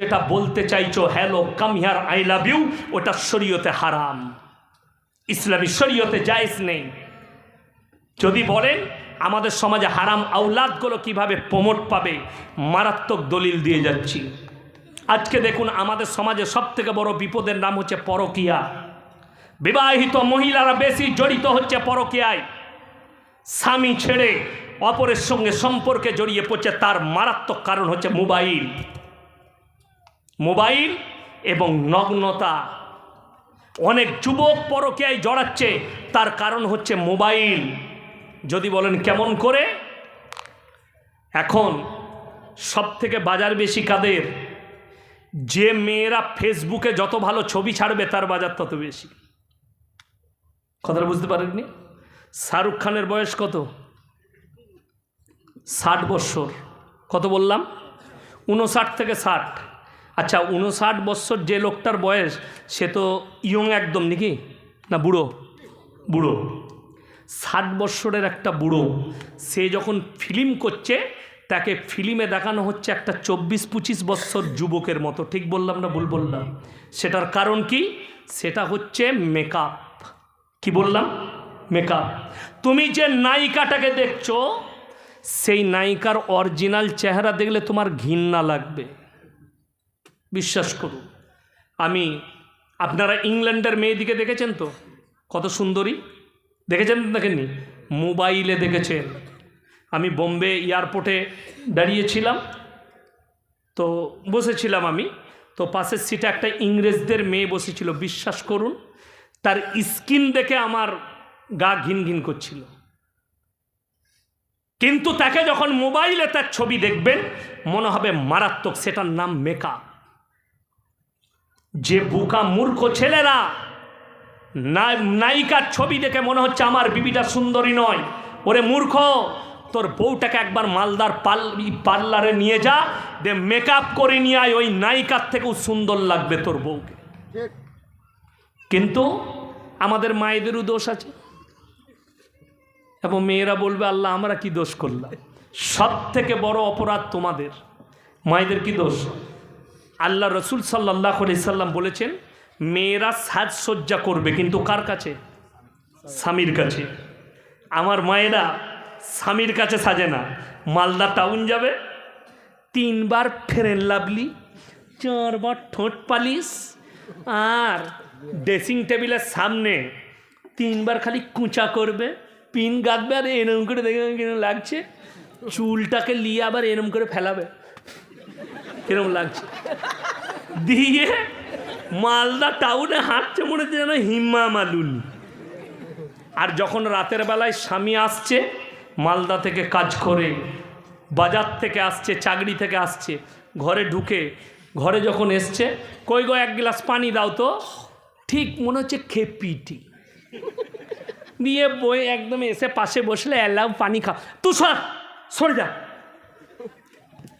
যেটা বলতে চাইছো hello come here I love you ওটা শরীয়তে হারাম। ইসলামী শরীয়তে জায়েজ নেই। যদি বলেন, আমাদের সমাজে হারাম আউলাদগুলো কীভাবে প্রমোট পাবে? মারাত্মক দলিল দিয়ে যাচ্ছি। আজকে দেখুন, আমাদের সমাজে সব থেকে বড় বিপদের নাম হচ্ছে পরকিয়া। বিবাহিত মহিলারা বেশি জড়িত হচ্ছে পরকিয়ায়। স্বামী ছেড়ে অপরের সঙ্গে সম্পর্কে জড়িয়ে পড়ছে, তার মারাত্মক কারণ হচ্ছে মোবাইল। মোবাইল এবং নগ্নতা। অনেক যুবক পরকীয়ায় জড়াচ্ছে, তার কারণ হচ্ছে মোবাইল। যদি বলেন কেমন করে? এখন সব থেকে বাজার বেশি কাদের? যে মেয়েরা ফেসবুকে যত ভালো ছবি ছাড়বে, তার বাজার তত বেশি। কথাটা বুঝতে পারেননি? শাহরুখ খানের বয়স কত? ষাট বৎসর কত বললাম? উনষাট থেকে ষাট। আচ্ছা উনষাট বৎসর যে লোকটার বয়স, সে তো ইয়ং একদম নাকি? না, বুড়ো? বুড়ো। ষাট বৎসরের একটা বুড়ো, সে যখন ফিল্ম করছে, তাকে ফিল্মে দেখানো হচ্ছে একটা চব্বিশ পঁচিশ বৎসর যুবকের মতো। ঠিক বললাম না ভুল বললাম? সেটার কারণ কি? সেটা হচ্ছে মেকআপ কি বললাম? মেকআপ তুমি যে নায়িকাটাকে দেখছ, সেই নায়িকার অরিজিনাল চেহারা দেখলে তোমার ঘৃণা লাগবে। বিশ্বাস করুন। আমি, আপনারা ইংল্যান্ডের মেয়েদিকে দেখেছেন তো? কত সুন্দরী। দেখেছেন দেখেননি মোবাইলে দেখেছেন। আমি বোম্বে এয়ারপোর্টে দাঁড়িয়েছিলাম। তো বসেছিলাম আমি। তো পাশের সিটে একটা ইংরেজদের মেয়ে বসেছিল। বিশ্বাস করুন, তার স্কিন দেখে আমার গা ঘিন ঘিন করছিল। কিন্তু তাকে যখন মোবাইলে তার ছবি দেখবেন, মনে হবে মারাত্মক, সেটার নাম মেকআপ। যে বুকা মূর্খ ছেলেরা না- নায়িকার ছবি দেখে মনে হচ্ছে আমার বিবিটা সুন্দরী নয়। ওরে মূর্খ তোর বউটাকে একবার মালদার পাল পার্লারে নিয়ে যা দে মেকআপ করে নিয়ে আয় ওই নায়িকার থেকেও সুন্দর লাগবে তোর বউকে। কিন্তু আমাদের মায়েদেরও দোষ আছে। এবং মেয়েরা বলবে আল্লাহ আমরা কি দোষ করলাম? সব থেকে বড় অপরাধ তোমাদের। মায়েদের কি দোষ? আল্লাহ রসুল সাল্লাহ সাল্লাম বলেছেন, মেয়েরা সাজসজ্জা করবে। কিন্তু কার কাছে? স্বামীর কাছে। আমার মায়েরা স্বামীর কাছে সাজে না। মালদা টাউন যাবে, তিনবার ফেরেন লাভলি, চারবার ঠোঁট পালিশ, আর ড্রেসিং টেবিলের সামনে তিনবার খালি কুঁচা করবে, পিন গাঁদবে আর এরম করে দেখে কিরম লাগছে, চুলটাকে নিয়ে আবার এরম করে ফেলাবে। কিরম লাগছে? দিয়ে মালদা টাউনে হাঁটছে মনে হচ্ছে যেন হিম্মা মালুন। আর যখন রাতের বেলায় স্বামী আসছে, মালদা থেকে কাজ করে, বাজার থেকে আসছে, চাকরি থেকে আসছে, ঘরে ঢুকে, ঘরে যখন এসছে, কই গো এক গ্লাস পানি দাও তো। ঠিক মনে হচ্ছে খেপিটি দিয়ে বই একদম এসে পাশে বসলে, এলাও পানি খা তুই সর সরে যা।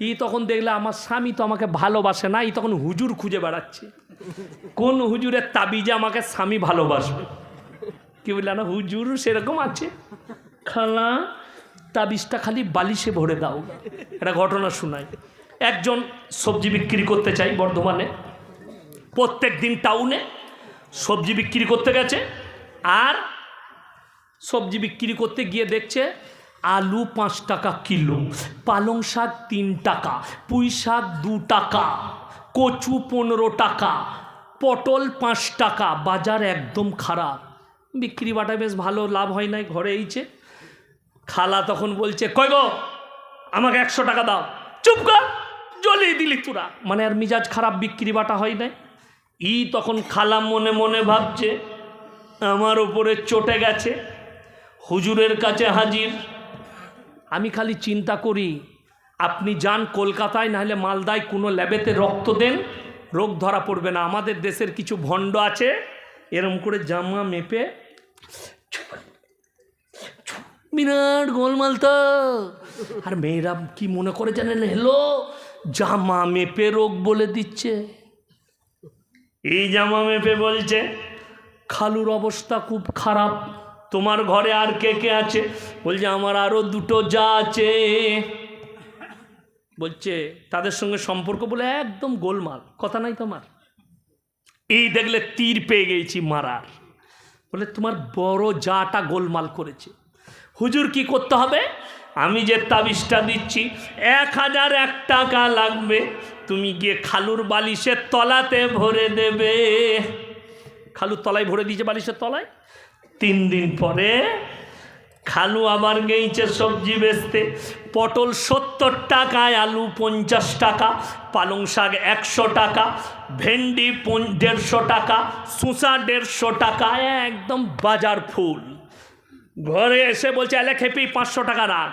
ই তখন দেখলে আমার স্বামী তো আমাকে ভালোবাসে না, ই তখন হুজুর খুঁজে বেড়াচ্ছে। কোন হুজুরের তাবিজে আমাকে স্বামী ভালোবাসবে? কি বললে, না, হুজুর সেরকম আছে। খালা, তাবিজটা খালি বালিশে ভরে দাও। একটা ঘটনা শোনাই। একজন সবজি বিক্রি করতে চাই বর্ধমানে। প্রত্যেক দিন টাউনে সবজি বিক্রি করতে গেছে। আর সবজি বিক্রি করতে গিয়ে দেখছে আলু পাঁচ টাকা কিলো, পালং শাক তিন টাকা, পুঁই শাক দু টাকা, কচু পনেরো টাকা, পটল পাঁচ টাকা, বাজার একদম খারাপ। বিক্রি বাটা বেশ ভালো, লাভ হয় নাই, ঘরে এইছে খালা তখন বলছে, কই গো, আমাকে একশো টাকা দাও, চুপ কর, জ্বলিয়ে দিলি তোরা। মানে আর মিজাজ খারাপ, বিক্রি বাটা হয় নাই। ই তখন খালা মনে মনে ভাবছে, আমার ওপরে চটে গেছে, হুজুরের কাছে হাজির। আমি খালি চিন্তা করি, আপনি যান কলকাতায়, নাহলে মালদায় কোনো ল্যাবেতে রক্ত দেন, রোগ ধরা পড়বে না। আমাদের দেশের কিছু ভণ্ড আছে, এরম করে জামা মেপে বিরাট গোলমাল তো আর মেয়েরা কি মনে করে জানেন? হেলো জামা মেপে রোগ বলে দিচ্ছে। এই জামা মেপে বলছে, খালুর অবস্থা খুব খারাপ। তোমার ঘরে আর কে কে আছে? বলছে, আমার আরও দুটো যা আছে। বলছে, তাদের সঙ্গে সম্পর্ক বলে একদম গোলমাল। কথা নাই তোমার? এই দেখলে তীর পেয়ে গেছি মারার। বলে, তোমার বড় যাটা গোলমাল করেছে। হুজুর কি করতে হবে? আমি যে তাবিজটা দিচ্ছি, এক হাজার এক টাকা লাগবে। তুমি গিয়ে খালুর বালিশের তলাতে ভরে দেবে। খালুর তলায় ভরে দিয়েছে বালিশের তলায়? তিন দিন পরে খালু আবার গেইছে সবজি বেচতে। পটল সত্তর টাকায়, আলু পঞ্চাশ টাকা, পালং শাক একশো টাকা, ভেন্ডি দেড়শো টাকা, শসা দেড়শো টাকা, একদম বাজার ফুল। ঘরে এসে বলছে, এলে খেপি, পাঁচশো টাকা রাখ।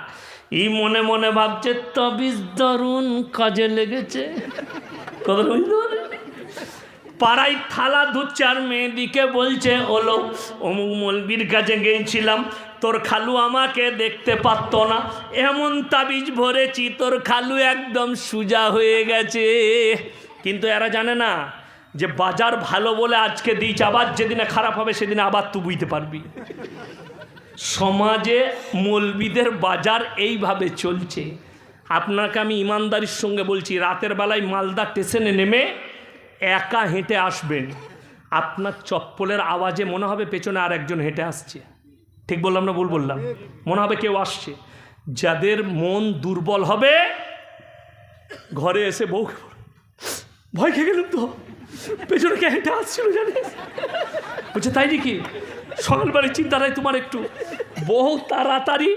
ই মনে মনে ভাবছে, তবিজ দারুণ কাজে লেগেছে। পারলে? পাড়ায় থালা ধুচ্ছে আর মেয়েদিকে বলছে, ওলো, অমুক মলবির কাছে গিয়েছিলাম তোর খালু আমাকে দেখতে পারত না। এমন তাবিজ ভরেছি, তোর খালু একদম সুজা হয়ে গেছে। কিন্তু এরা জানে না যে বাজার ভালো বলে আজকে দিয়েছে, আবার যেদিনে খারাপ হবে সেদিনে আবার তুই বুঝতে পারবি। সমাজে মলবিদের বাজার এইভাবে চলছে। আপনাকে আমি ইমানদারির সঙ্গে বলছি, রাতের বেলায় মালদা স্টেশনে নেমে একা হেঁটে আসবেন আপনার চপ্পলের আওয়াজে মনে হবে পেছনে আর একজন হেঁটে আসছে ঠিক বললাম না ভুল বললাম মনে হবে কেউ আসছে যাদের মন দুর্বল হবে ঘরে এসে বউ ভয় খেয়ে গেলাম তো পেছনে কে হেঁটে আসছিল জানিস বলছে তাই নাকি সকালবেলায় চিন্তা নাই তোমার একটু বহু তাড়াতাড়ি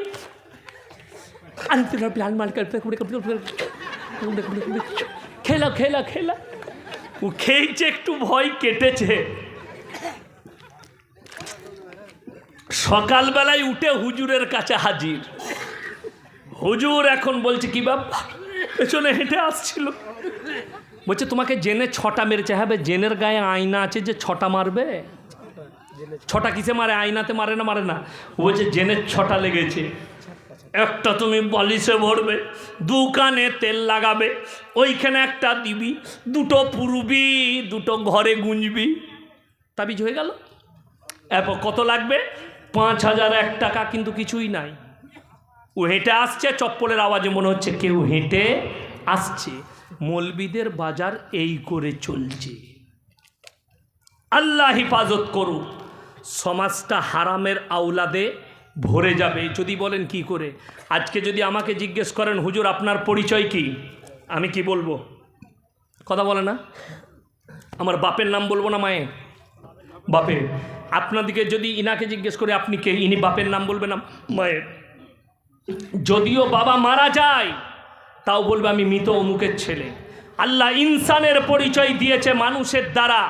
খেলা খেলা খেলা ও খেয়েছে, একটু ভয় কেটেছে। সকালবেলায় উঠে হুজুরের কাছে হাজির। হুজুর এখন বলছে, কি ব্যাপার পেছনে হেঁটে আসছিল। বলছে, তোমাকে জেনে ছটা মেরেছে। হ্যাঁ জেনের গায়ে আয়না আছে যে ছটা মারবে? ছটা কিসে মারে? আয়নাতে মারে না মারে না? বলছে জেনের ছটা লেগেছে। একটা তুমি বালিশে ভরবে দু কানে তেল লাগাবে, ওইখানে একটা দিবি, দুটো পুরবি, দুটো ঘরে গুঁজবি তাবিজ হয়ে গেল। এরপর কত লাগবে? পাঁচ হাজার, এক টাকা কিন্তু কিছুই নাই। ও হেঁটে আসছে, চপ্পলের আওয়াজে মনে হচ্ছে কেউ হেঁটে আসছে। মলবিদের বাজার এই করে চলছে। আল্লাহ হিফাজত করুক। সমাজটা হারামের আওলাদে ভরে যাবে, যদি বলেন কি করে? আজকে যদি আমাকে জিজ্ঞেস করেন, হুজুর, আপনার পরিচয় কি? আমি কি বলব? কথা বলে না? আমার বাপের নাম বলব না মায়ের? বাপের। আপনাদিকে যদি ইনাকে জিজ্ঞেস করে, আপনি কে? ইনি বাপের নাম বলবে না মায়ের। যদিও বাবা মারা যায়, তাও বলবে, আমি মৃত অমুকের ছেলে। আল্লাহ ইনসানের পরিচয় দিয়েছে মানুষের দ্বারা,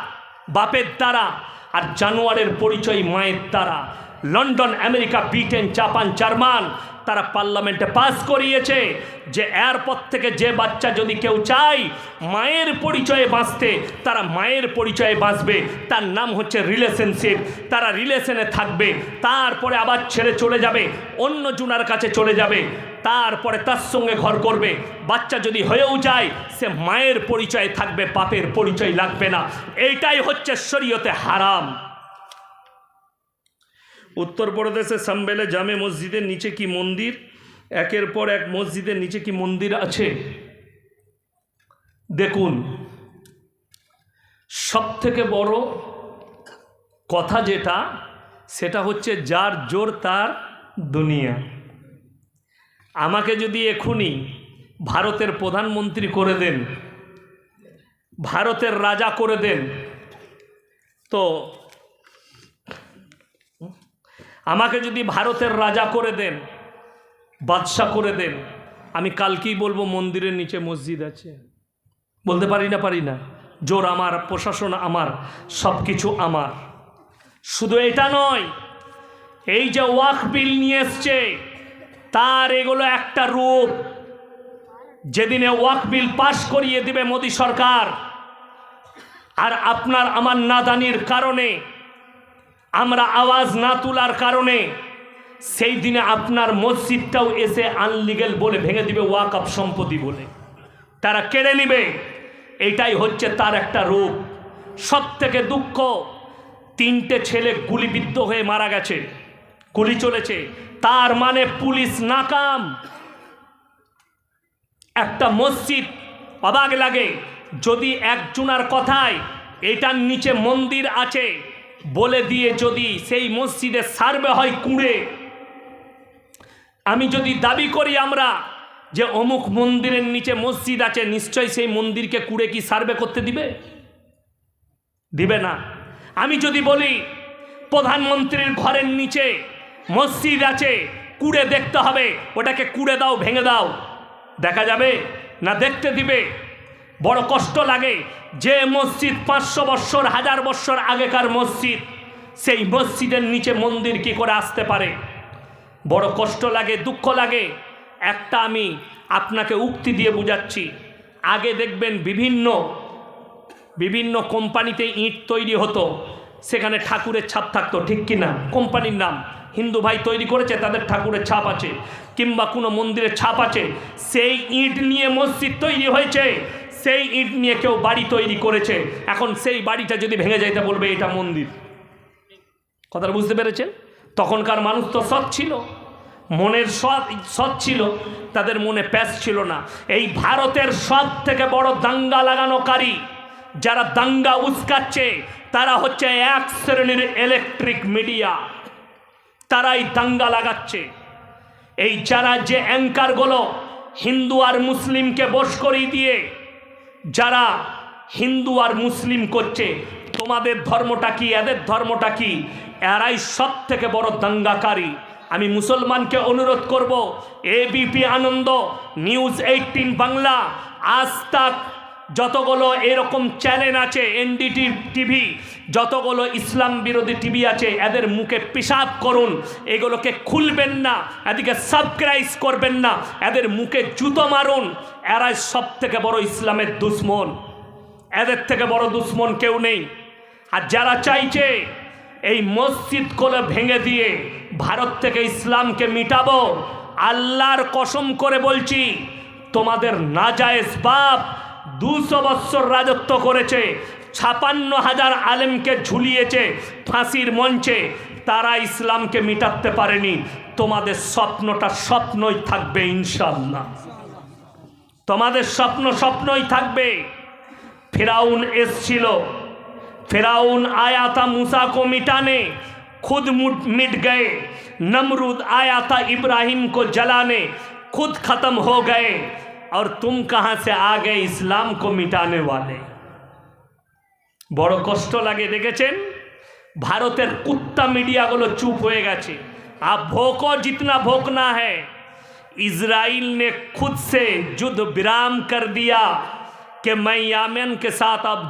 বাপের দ্বারা, আর জানোয়ারের পরিচয় মায়ের দ্বারা। London, America, Britain, Japan, German, তারা পার্লামেন্টে পাস করিয়েছে যে এরপর থেকে যে বাচ্চা যদি কেউ চায়, মায়ের পরিচয়ে বাঁচতে, তারা মায়ের পরিচয়ে বাঁচবে। তার নাম হচ্ছে রিলেশনশিপ তারা রিলেশনে থাকবে। তারপরে আবার ছেড়ে চলে যাবে, অন্য জুনার কাছে চলে যাবে। তারপরে তার সঙ্গে ঘর করবে। বাচ্চা যদি হয়েও যায়, সে মায়ের পরিচয়ে থাকবে, বাপের পরিচয় লাগবে না। এইটাই হচ্ছে শরীয়তে হারাম। উত্তরপ্রদেশে সাম্বেলে জামে মসজিদের নিচে কি মন্দির? একের পর এক মসজিদের নিচে কি মন্দির আছে? দেখুন সব থেকে বড় কথা যেটা, সেটা হচ্ছে যার জোর তার দুনিয়া। আমাকে যদি এখনই ভারতের প্রধানমন্ত্রী করে দেন, ভারতের রাজা করে দেন, তো আমাকে যদি ভারতের রাজা করে দেন, বাদশাহ করে দেন, আমি কালকেই বলব মন্দিরের নিচে মসজিদ আছে। বলতে পারি না পারি না? জোর আমার, প্রশাসন আমার সব কিছু আমার। শুধু এটা নয়, এই যে ওয়াক বিল নিয়ে এসছে, তার এগুলো একটা রূপ। যেদিনে ওয়াক বিল পাশ করিয়ে দিবে মোদী সরকার, আর আপনার আমার নাদানির কারণে আমরা আওয়াজ না তোলার কারণে সেই দিনে আপনার মসজিদটাও এসে আনলিগেল বলে ভেঙে দিবে ওয়াকআপ সম্পত্তি বলে। তারা কেড়ে নিবে। এটাই হচ্ছে তার একটা রূপ। সব থেকে দুঃখ, তিনটে ছেলে গুলিবিদ্ধ হয়ে মারা গেছে, গুলি চলেছে। তার মানে পুলিশ নাকাম। একটা মসজিদ অবাক লাগে। যদি একজনার কথায়, এটার নিচে মন্দির আছে বলে দিয়ে যদি সেই মসজিদে সার্ভে হয় কুঁড়ে, আমি যদি দাবি করি আমরা যে অমুক মন্দিরের নিচে মসজিদ আছে নিশ্চয়ই সেই মন্দিরকে কুড়ে কি সার্ভে করতে দিবে? দিবে না। আমি যদি বলি প্রধানমন্ত্রীর ঘরের নিচে মসজিদ আছে, কুড়ে দেখতে হবে, ওটাকে কুড়ে দাও, ভেঙে দাও, দেখা যাবে না দেখতে দিবে? বড় কষ্ট লাগে যে মসজিদ পাঁচশো বৎসর, হাজার বৎসর আগেকার মসজিদ, সেই মসজিদের নিচে মন্দির কি করে আসতে পারে? বড় কষ্ট লাগে, দুঃখ লাগে। একটা আমি আপনাকে উক্তি দিয়ে বুঝাচ্ছি। আগে দেখবেন বিভিন্ন বিভিন্ন কোম্পানিতে ইট তৈরি হতো। সেখানে ঠাকুরের ছাপ থাকতো, ঠিক কি না? কোম্পানির নাম। হিন্দু ভাই তৈরি করেছে, তাদের ঠাকুরের ছাপ আছে। কিংবা কোনো মন্দিরের ছাপ আছে। সেই ইট নিয়ে মসজিদ তৈরি হয়েছে। সেই ইট নিয়ে কেউ বাড়ি তৈরি করেছে। এখন সেই বাড়িটা যদি ভেঙে যাইতে বলবে এটা মন্দির। কথাটা বুঝতে পেরেছেন? তখনকার মানুষ তো সৎ ছিল। মনের সৎ সৎ ছিল। তাদের মনে প্যাস ছিল না। এই ভারতের সব থেকে বড় দাঙ্গা লাগানোকারী যারা দাঙ্গা উস্কাচ্ছে, তারা হচ্ছে এক শ্রেণির ইলেকট্রিক মিডিয়া তারাই দাঙ্গা লাগাচ্ছে। এই যারা যে অ্যাঙ্কারগুলো হিন্দু আর মুসলিমকে বশ করিয়ে দিয়ে যারা হিন্দু আর মুসলিম করছে, তোমাদের ধর্মটা কি, এদের ধর্মটা কি? এরাই সব থেকে বড় দাঙ্গাকারী। আমি মুসলমানকে অনুরোধ করব ABP Ananda, news eighteen Bangla, আজ তাক যতগুলো এরকম চ্যানেল আছে, এনডিটি টিভি, যতগুলো ইসলাম বিরোধী টিভি আছে, এদের মুখে পেশাব করুন, এগুলোকে খুলবেন না, এদিকে সাবস্ক্রাইব করবেন না, এদের মুখে জুতো মারুন, এরাই সব থেকে বড় ইসলামের দুশ্মন। এদের থেকে বড় দুশ্মন কেউ নেই। আর যারা চাইছে এই মসজিদগুলো ভেঙে দিয়ে ভারত থেকে ইসলামকে মিটাবো, আল্লাহর কসম করে বলছি, তোমাদের নাজায়েজ বাপ দুশো বৎসর রাজত্ব করেছে ছাপান্ন হাজার আলেমকে ঝুলিয়েছে ফাঁসির মঞ্চে তারা ইসলামকে মিটাতে পারেনি তোমাদের স্বপ্নটা স্বপ্নই থাকবে ইনশাল্লাহ তোমাদের স্বপ্ন স্বপ্নই থাকবে ফেরাউন এসছিল फिराउन आया था मूसा को मिटाने खुद मुट- मिट गए नमरूद आया था इब्राहिम को जलाने खुद खत्म हो गए और तुम कहाँ से आ गए इस्लाम को मिटाने वाले বড় কষ্ট লাগে দেখেছেন ভারতের কুত্তা মিডিয়াগুলো চুপ হয়ে গেছে आप भोको जितना भोकना है इजराइल ने खुद से युद्ध विराम कर दिया कि मैं यामेन के साथ अब